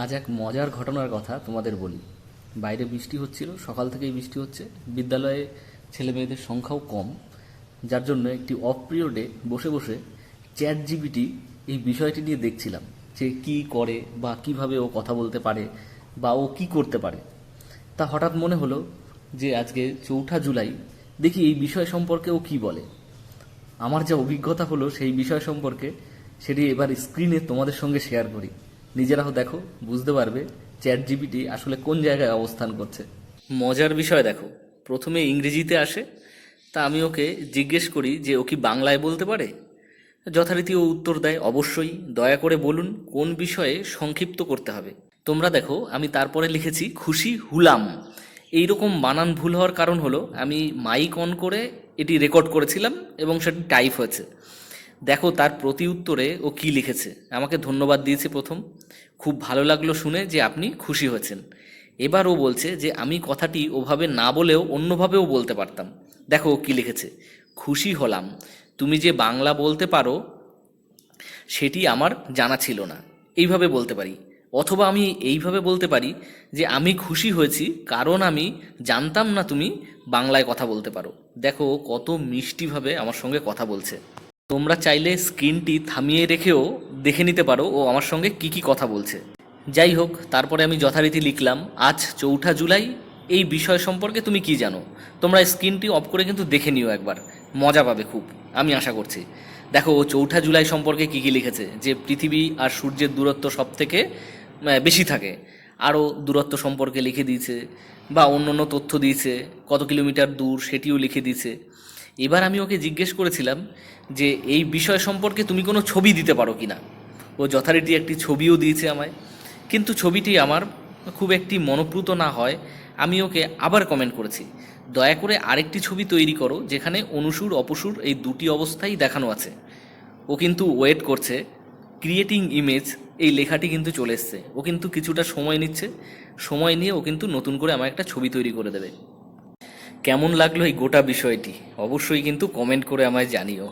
আজ এক মজার ঘটনার কথা তোমাদের বলি। বাইরে বৃষ্টি হচ্ছিল, সকাল থেকেই বৃষ্টি হচ্ছে। বিদ্যালয়ে ছেলে মেয়েদের সংখ্যাও কম, যার জন্য একটি অফ পিরিয়ডে বসে বসে চ্যাট জিবিটি এই বিষয়টি নিয়ে দেখছিলাম, যে কি করে বা কীভাবে ও কথা বলতে পারে বা ও কি করতে পারে। তা হঠাৎ মনে হলো যে আজকে চৌঠা জুলাই, দেখি এই বিষয় সম্পর্কে ও কি বলে। আমার যা অভিজ্ঞতা হলো সেই বিষয় সম্পর্কে সেটি এবার স্ক্রিনে তোমাদের সঙ্গে শেয়ার করি। নিজেরাও দেখো, বুঝতে পারবে চ্যাট জিপিটি আসলে কোন জায়গায় অবস্থান করছে। মজার বিষয় দেখো, প্রথমে ইংরেজিতে আসে, তা আমি ওকে জিজ্ঞেস করি যে ও কি বাংলায় বলতে পারে? যথারীতি ও উত্তর দেয়, অবশ্যই, দয়া করে বলুন কোন বিষয়ে সংক্ষিপ্ত করতে হবে? তোমরা দেখো, আমি তারপরে লিখেছি, খুশি হুলাম। এইরকম বানান ভুল হওয়ার কারণ হলো, আমি মাইক অন করে এটি রেকর্ড করেছিলাম এবং সেটি টাইপ হয়েছে। দেখো তার প্রতি উত্তরে ও কি লিখেছে। আমাকে ধন্যবাদ দিয়েছে প্রথম। খুব ভালো লাগল শুনে যে আপনি খুশি হয়েছেন। এবার ও বলছে যে আমি কথাটি ওভাবে না বলেও অন্যভাবেও বলতে পারতাম। দেখো ও কী লিখেছে। খুশি হলাম। তুমি যে বাংলা বলতে পারো, সেটি আমার জানা ছিল না। এইভাবে বলতে পারি। অথবা আমি এইভাবে বলতে পারি যে আমি খুশি হয়েছি, কারণ আমি জানতাম না তুমি বাংলায় কথা বলতে পারো। দেখো কত মিষ্টিভাবে আমার সঙ্গে কথা বলছে। তোমরা চাইলে স্ক্রিনটি থামিয়ে রেখেও দেখে নিতে পারো ও আমার সঙ্গে কি কি কথা বলছে। যাই হোক, তারপরে আমি যথারীতি লিখলাম, আজ চৌঠা জুলাই, এই বিষয় সম্পর্কে তুমি কি জানো? তোমরা স্ক্রিনটি অফ করে কিন্তু দেখে নিও একবার। মজা পাবে খুব, আমি আশা করছি। দেখো, ও চৌঠা জুলাই সম্পর্কে কি কি লিখেছে? যে পৃথিবী আর সূর্যের দূরত্ব সব থেকে বেশি থাকে। আরও দূরত্ব সম্পর্কে লিখে দিয়েছে, বা অন্য অন্য তথ্য দিয়েছে, কত কিলোমিটার দূর সেটিও লিখে দিয়েছে। এবার আমি ওকে জিজ্ঞেস করেছিলাম যে, এই বিষয় সম্পর্কে তুমি কোনো ছবি দিতে পারো কি না ও যথারীতি একটি ছবিও দিয়েছে আমায়। কিন্তু ছবিটি আমার খুব একটি মনোপ্রুত না হয়, আমি ওকে আবার কমেন্ট করেছি। দয়া করে আরেকটি ছবি তৈরি করো, যেখানে অনুসুর, অপসুর এই দুটি অবস্থাই দেখানো আছে। ও কিন্তু ওয়েট করছে। ক্রিয়েটিং ইমেজ এই লেখাটি কিন্তু চলে এসছে। ও কিন্তু কিছুটা সময় নিচ্ছে। সময় নিয়ে ও কিন্তু নতুন করে আমার একটা ছবি তৈরি করে দেবে। কেমন লাগল এই গোটা বিষয়টি? অবশ্যই কিন্তু কমেন্ট করে আমায় জানিও।